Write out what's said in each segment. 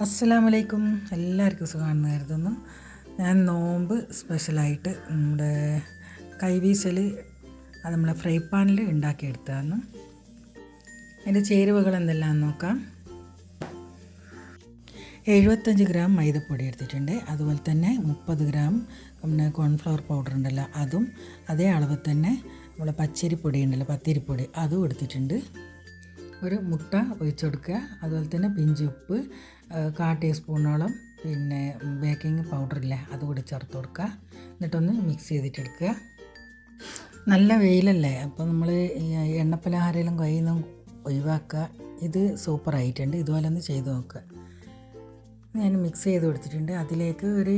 അസ്സലാമലൈക്കും. എല്ലാവർക്കും സുഖമാണെന്ന് കരുതുന്നു. ഞാൻ നോമ്പ് സ്പെഷ്യലായിട്ട് നമ്മുടെ കൈവീശൽ അത് നമ്മളെ ഫ്രൈ പാനിൽ ഉണ്ടാക്കിയെടുത്തതാണ്. അതിന്റെ ചേരുവകൾ എന്തെല്ലാം നോക്കാം. എഴുപത്തഞ്ച് ഗ്രാം മൈദപ്പൊടി എടുത്തിട്ടുണ്ട്. അതുപോലെ തന്നെ മുപ്പത് ഗ്രാം പിന്നെ കോൺഫ്ലവർ പൗഡർ ഉണ്ടല്ലോ അതും അതേ അളവിൽ തന്നെ നമ്മളെ പച്ചരിപ്പൊടി ഉണ്ടല്ലോ പത്തിരിപ്പൊടി അതും എടുത്തിട്ടുണ്ട്. ഒരു മുട്ട ഒഴിച്ചു കൊടുക്കുക അതുപോലെ തന്നെ പിഞ്ച് ഉപ്പ് കാ ടീസ്പൂണോളം പിന്നെ ബേക്കിംഗ് പൗഡർ പൗഡറില്ലേ അതുകൂടി ചേർത്ത് കൊടുക്കുക. എന്നിട്ടൊന്ന് മിക്സ് ചെയ്തിട്ടെടുക്കുക. നല്ല വെയിലല്ലേ അപ്പോൾ നമ്മൾ എണ്ണപ്പലഹാരമെല്ലാം കയ്യിൽ നിന്ന് ഒഴിവാക്കുക. ഇത് സൂപ്പറായിട്ടുണ്ട് ഇതുപോലെ ഒന്ന് ചെയ്ത് നോക്കുക. ഞാൻ മിക്സ് ചെയ്ത് കൊടുത്തിട്ടുണ്ട്. അതിലേക്ക് ഒരു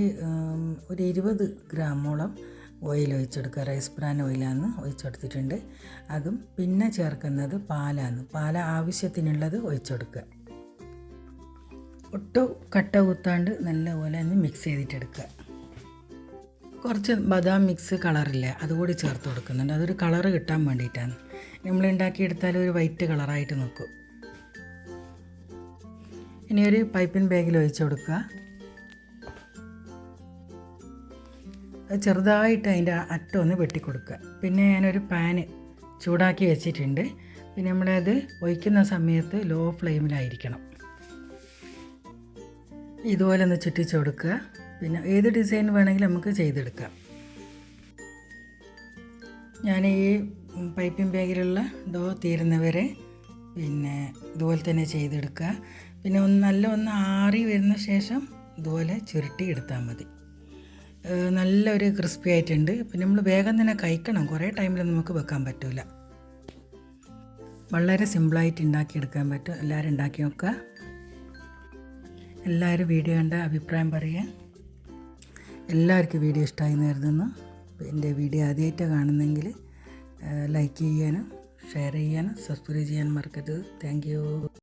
ഒരു ഇരുപത് ഗ്രാമോളം ഓയിൽ ഒഴിച്ചെടുക്കുക. റൈസ് ബ്രാൻ ഓയിലാണ് ഒഴിച്ചെടുത്തിട്ടുണ്ട്. അതും പിന്നെ ചേർക്കുന്നത് പാലാണ് പാല ആവശ്യത്തിനുള്ളത് ഒഴിച്ചെടുക്കുക. ഒട്ടും കട്ട കുത്താണ്ട് നല്ലപോലെ ഒന്ന് മിക്സ് ചെയ്തിട്ടെടുക്കുക. കുറച്ച് ബദാം മിക്സ് കളറില്ലേ അതുകൂടി ചേർത്ത് കൊടുക്കുന്നുണ്ട്. അതൊരു കളർ കിട്ടാൻ വേണ്ടിയിട്ടാണ്. നമ്മൾ ഉണ്ടാക്കിയെടുത്താൽ ഒരു വൈറ്റ് കളറായിട്ട് നോക്കും ഇനി ഒരു പൈപ്പിൻ ബാഗിൽ ഒഴിച്ച് കൊടുക്കുക. ചെറുതായിട്ട് അതിന്റെ അറ്റം ഒന്ന് വെട്ടിക്കൊടുക്കുക. പിന്നെ ഞാനൊരു പാന് ചൂടാക്കി വെച്ചിട്ടുണ്ട്. പിന്നെ നമ്മളത് ഒഴിക്കുന്ന സമയത്ത് ലോ ഫ്ലെയിമിലായിരിക്കണം. ഇതുപോലെ ഒന്ന് ചുറ്റിച്ച് കൊടുക്കുക. പിന്നെ ഏത് ഡിസൈൻ വേണമെങ്കിലും നമുക്ക് ചെയ്തെടുക്കാം. ഞാൻ ഈ പൈപ്പിംഗ് ബാഗിലുള്ള ഡോ തീരുന്നവരെ പിന്നെ ഇതുപോലെ തന്നെ ചെയ്തെടുക്കുക. പിന്നെ ഒന്ന് നല്ല ഒന്ന് ആറി വരുന്ന ശേഷം ഇതുപോലെ ചുരുട്ടി എടുത്താൽ മതി. നല്ലൊരു ക്രിസ്പി ആയിട്ടുണ്ട്. പിന്നെ നമ്മൾ വേഗം തന്നെ കഴിക്കണം. കുറേ ടൈമിൽ നമുക്ക് വെക്കാൻ പറ്റില്ല വളരെ സിമ്പിളായിട്ട് ഉണ്ടാക്കിയെടുക്കാൻ പറ്റും. എല്ലാവരും ഉണ്ടാക്കി നോക്കുക. എല്ലാവരും വീഡിയോ കണ്ട അഭിപ്രായം പറയുക. എല്ലാവർക്കും വീഡിയോ ഇഷ്ടമായി നേരുന്നു എന്റെ വീഡിയോ ആദ്യമായിട്ട് കാണുന്നെങ്കിൽ ലൈക്ക് ചെയ്യാനും ഷെയർ ചെയ്യാനും സബ്സ്ക്രൈബ് ചെയ്യാനും മറക്കരുത്. താങ്ക്